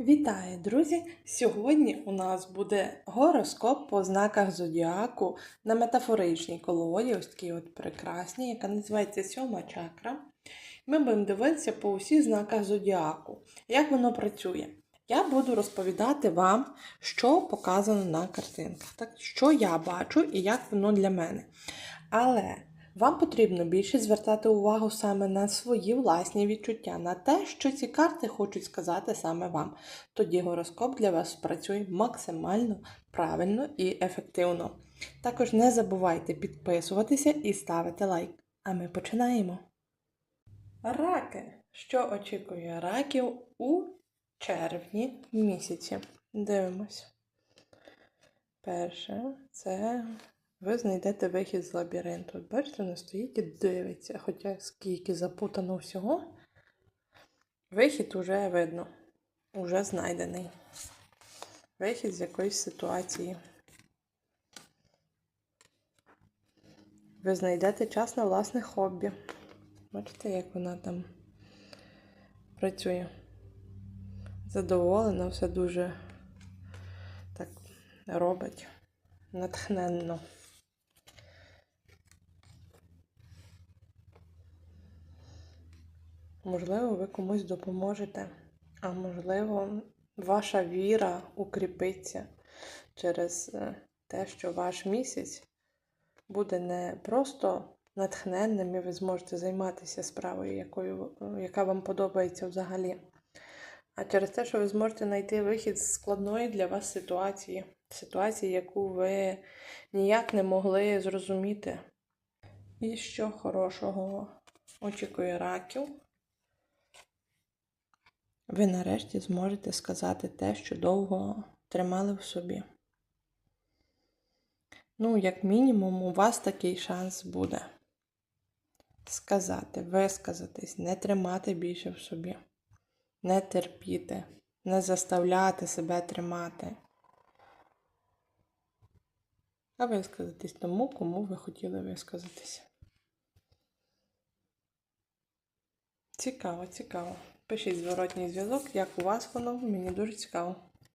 Вітаю, друзі! Сьогодні у нас буде гороскоп по знаках зодіаку на метафоричній колоді, ось такій от прекрасній, яка називається сьома чакра. Ми будемо дивитися по усіх знаках зодіаку, як воно працює. Я буду розповідати вам, що показано на картинках, так, що я бачу і як воно для мене. Але вам потрібно більше звертати увагу саме на свої власні відчуття, на те, що ці карти хочуть сказати саме вам. Тоді гороскоп для вас спрацює максимально правильно і ефективно. Також не забувайте підписуватися і ставити лайк. А ми починаємо. Раки. Що очікує раків у червні місяці? Дивимось. Перше, це ви знайдете вихід з лабіринту. Бачите, не стоїть і дивиться, хоча скільки запутано всього. Вихід уже видно, уже знайдений. Вихід з якоїсь ситуації. Ви знайдете час на власне хобі. Бачите, як вона там працює. Задоволена, все дуже так робить натхненно. Можливо, ви комусь допоможете, а можливо, ваша віра укріпиться через е, те, що ваш місяць буде не просто натхненним, і ви зможете займатися справою, якою, е, яка вам подобається взагалі, а через те, що ви зможете знайти вихід з складної для вас ситуації, ситуації, яку ви ніяк не могли зрозуміти. І що хорошого очікує раків? Ви нарешті зможете сказати те, що довго тримали в собі. Ну, як мінімум, у вас такий шанс буде сказати, висказатись, не тримати більше в собі, не терпіти, не заставляти себе тримати, а висказатись тому, кому ви хотіли висказатися. Цікаво, цікаво. Пишіть зворотній зв'язок, як у вас воно, мені дуже цікаво.